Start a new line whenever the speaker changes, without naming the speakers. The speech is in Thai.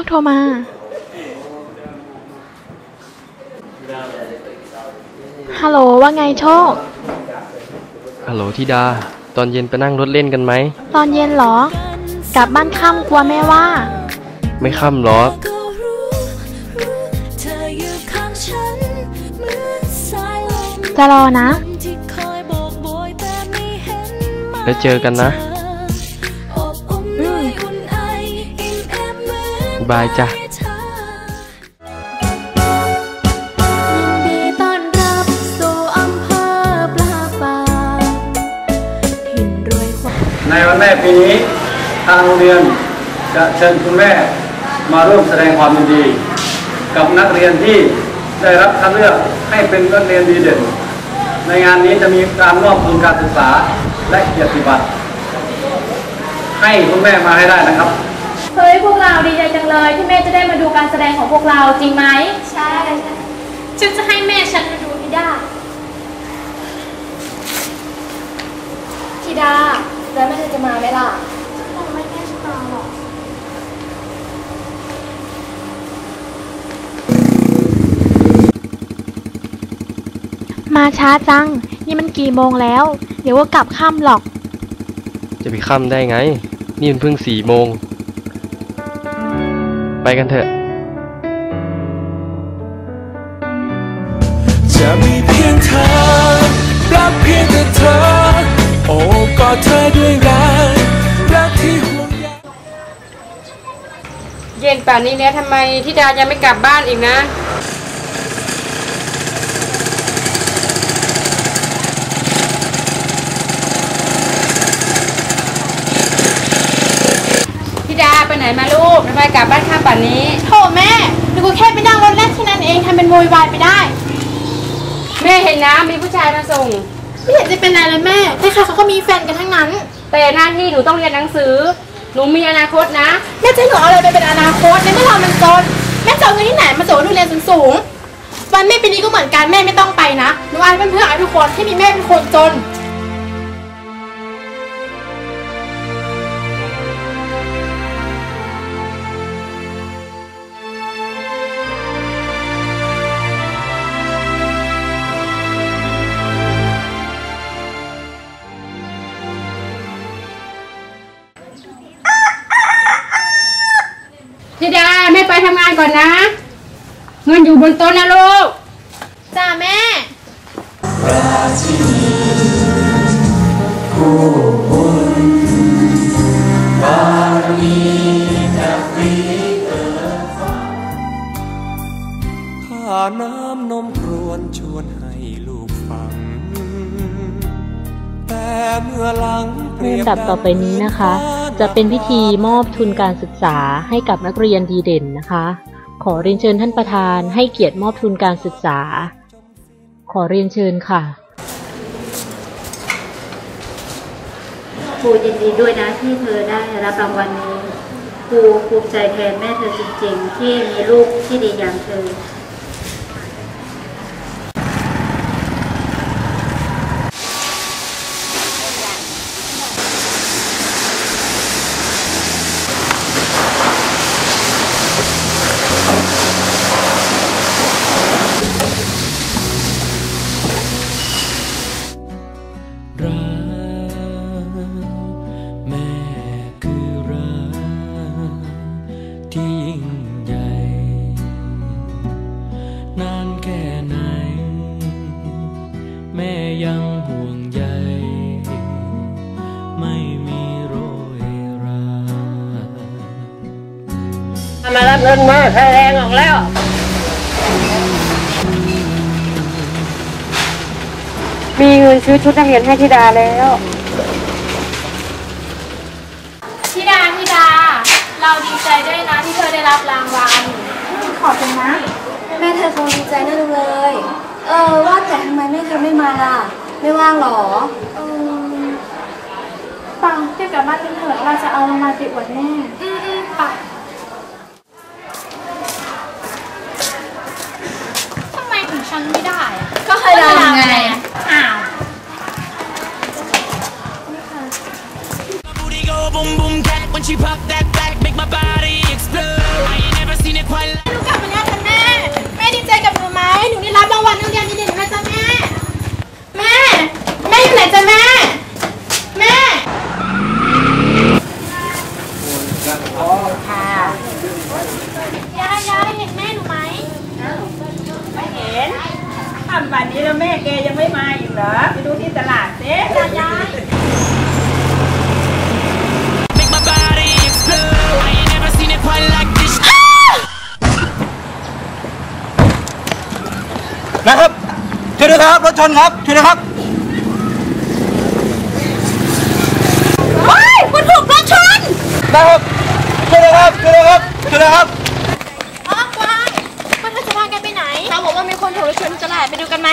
คโทรมา ฮัลโหลว่าไงโชค
ฮัลโหลธิดา ตอนเย็นไปนั่งรถเล่นกันไหม
ตอนเย็นเหรอ กลับบ้านค่ำกลัวแม่ว่า
ไม่ค่ำหรอก
ก็รู้รู้เธออยู่ข้างฉันเหมือนสายลม
จะรอนะ
ที่คอยบอกโบยแต่ไม่เห็นมา
แล้วเจอกันนะ
ยความ
ในวันแม่ปีนี้ทางโรงเรียนจะเชิญคุณแม่มาร่วมแสดงความยินดี กับนักเรียนที่ได้รับคัดเลือกให้เป็นนักเรียนดีเด่น ในงานนี้จะมีการมอบทุนการศึกษาและเกียรติบัตรให้คุณแม่มาให้ได้นะครับ
เฮ้ยพวกเราดีใจจังเลยที่แม่จะได้มาดูการแสดงของพวกเราจริงไหม
ใช่
ฉันจะให้แม่ฉันมาดูให้ได้
ธิดาแล้วแม่เธอจะมาไหมล่ะ
มาช้าจัง นี่มันกี่โมงแล้ว เดี๋ยวก็กลับค่ำหรอก
จะไปค่ำได้ไง นี่มันเพิ่งสี่โมง ไปกันเถอะ
จะมีเพียงเธอ รักเพียงแต่เธอ โอ้กอดเธอด้วยรักรักที่ห่วงใย
เย็นป่านนี้แล้วทำไมทิดายังไม่กลับบ้านอีกนะ ไปไหนมาลูกทำไมกลับบ้านข้ามป่านนี้
โถแม่หนูก็แค่ไปนั่งรถเล่นแค่นั้นเองทำเป็นโวยวายไปได้
แม่เห็นนะมีผู้ชายมาส่ง
ไม่เห็นจะเป็นไรเลยแม่ใครๆเขาก็มีแฟนกันทั้งนั้น
แต่หน้าที่หนูต้องเรียนหนังสือ หนูมีอนาคตนะ
แม่จะให้หนูเอาอะไรไปเป็นอนาคตในเมื่อเรามันจนแม่จะเอาเงินที่ไหนมาส่งให้หนูเรียนสูงๆวันแม่ปีนี้ก็เหมือนกันแม่ไม่ต้องไปนะหนูอายเพื่อนๆอายทุกคนที่มีแม่เป็นคนจนำ
งานก่อนนะ เงินอยู่บนโต๊ะนะลูก
จ้าแม่
ข้าน้ำนมครวนชวนให้ลูกฟัง แต่เมื่อหลังเปรีย
ลำดับต่อไปนี้นะคะ จะเป็นพิธีมอบทุนการศึกษาให้กับนักเรียนดีเด่นนะคะ ขอเรียนเชิญท่านประธานให้เกียรติมอบทุนการศึกษา ขอเรียนเชิญค่ะ
ครูยินดีด้วยนะที่เธอได้รับรางวัลนี้ครูภูมิใจแทนแม่เธอจริงๆ ที่มีลูกที่ดีอย่างเธอ
ที่ยิ่งใหญ่ นานแค่ไหน แม่ยังห่วงใยไม่มีโรยรา
มารับเงินมาแสดงออกแล้วมีเงินซื้อชุดนักเรียนให้ธิดาแล้ว
ธิดาธิดา เราดีใจด้วยนะที่เธอได้รับรางวัล ขอบคุณนะ
แม่เธอคงดีใจน่าดูเลย เออว่าแต่ทำไมแม่เธอไม่มาล่ะ ไม่ว่างหรอ
เออปังเที่ยวกลับบ้านกันเถอะเราจะเอารางวัลไปอวดแม่อืมอืมปังทำไมถึงฉันไม่ได้อะ
ก็เคยรำไง
ค่ำวันนี้แล้วแม่แกยังไม่มาอีกเหรอ ไปดูที่ตลาดเจ๊ยาย
นะครับช่วยด้วยครับรถชนครับช่วยด้วยครับ
เฮ้ยคุณถูกรถชน
นะครับช่วยด้วยครับช่วยด้วยครับช่วยด้วยครับ
ดูกันไหม